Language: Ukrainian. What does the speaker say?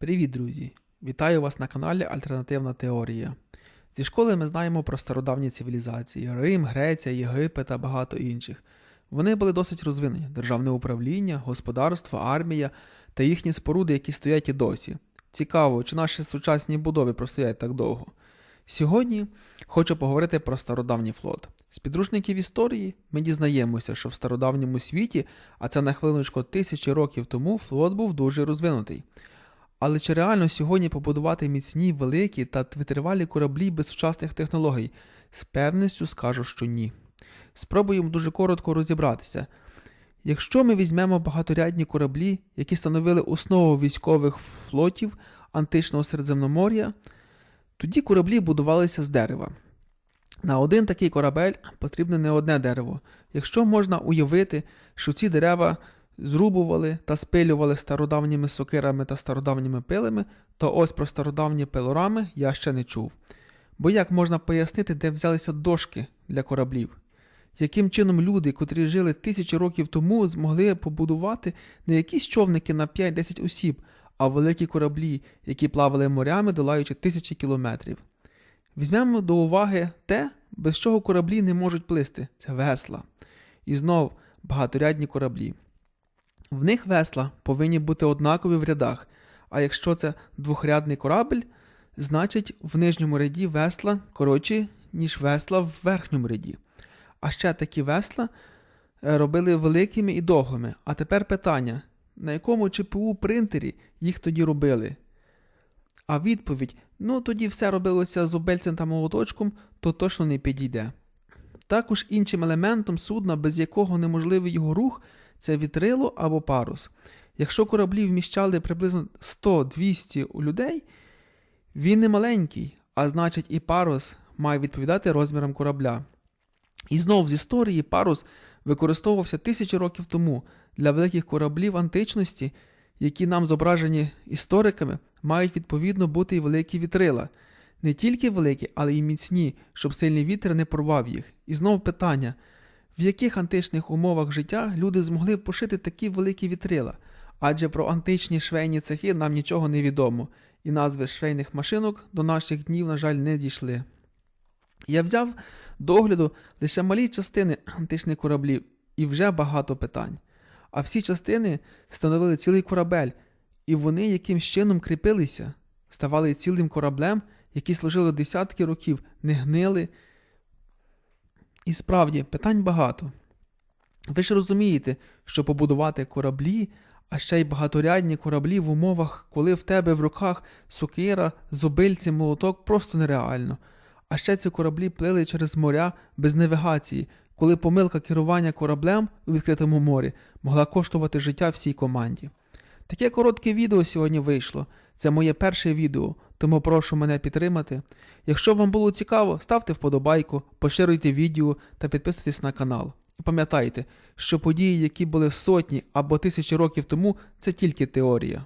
Привіт, друзі! Вітаю вас на каналі Альтернативна Теорія. Зі школи ми знаємо про стародавні цивілізації Рим, Греція, Єгипет та багато інших. Вони були досить розвинені: державне управління, господарство, армія та їхні споруди, які стоять і досі. Цікаво, чи наші сучасні будови простоять так довго. Сьогодні хочу поговорити про стародавній флот. З підручників історії ми дізнаємося, що в стародавньому світі, а це на хвилиночку тисячі років тому, флот був дуже розвинутий. Але чи реально сьогодні побудувати міцні, великі та витривалі кораблі без сучасних технологій? З певністю скажу, що ні. Спробуємо дуже коротко розібратися. Якщо ми візьмемо багаторядні кораблі, які становили основу військових флотів античного Середземномор'я, тоді кораблі будувалися з дерева. На один такий корабель потрібне не одне дерево. Якщо можна уявити, що ці дерева зрубували та спилювали стародавніми сокирами та стародавніми пилами, то ось про стародавні пилорами я ще не чув. Бо як можна пояснити, де взялися дошки для кораблів? Яким чином люди, котрі жили тисячі років тому, змогли побудувати не якісь човники на 5-10 осіб, а великі кораблі, які плавали морями, долаючи тисячі кілометрів? Візьмемо до уваги те, без чого кораблі не можуть плисти це весла. І знов багаторядні кораблі. В них весла повинні бути однакові в рядах, а якщо це двохрядний корабль, значить в нижньому ряді весла коротші, ніж весла в верхньому ряді. А ще такі весла е, робили великими і довгими. А тепер питання: на якому ЧПУ принтері їх тоді робили? А відповідь: ну тоді все робилося зубельцем та молоточком, то точно не підійде. Також іншим елементом судна, без якого неможливий його рух, це вітрило або парус. Якщо кораблі вміщали приблизно 100-200 людей, він не маленький, а значить і парус має відповідати розмірам корабля. І знов з історії парус використовувався тисячі років тому для великих кораблів античності, які нам зображені істориками, мають відповідно бути і великі вітрила. Не тільки великі, але й міцні, щоб сильний вітер не порвав їх. І знов питання: в яких античних умовах життя люди змогли пошити такі великі вітрила? Адже про античні швейні цехи нам нічого не відомо, і назви швейних машинок до наших днів, на жаль, не дійшли. Я взяв до огляду лише малі частини античних кораблів і вже багато питань. А всі частини становили цілий корабель, і вони якимсь чином кріпилися, ставали цілим кораблем, які служили десятки років, не гнили. І справді, питань багато. Ви ж розумієте, що побудувати кораблі, а ще й багаторядні кораблі в умовах, коли в тебе в руках сокира, зубильці, молоток просто нереально. А ще ці кораблі плили через моря без навігації, коли помилка керування кораблем у відкритому морі могла коштувати життя всій команді. Таке коротке відео сьогодні вийшло. Це моє перше відео, тому прошу мене підтримати. Якщо вам було цікаво, ставте вподобайку, поширюйте відео та підписуйтесь на канал. І пам'ятайте, що події, які були сотні або тисячі років тому, це тільки теорія.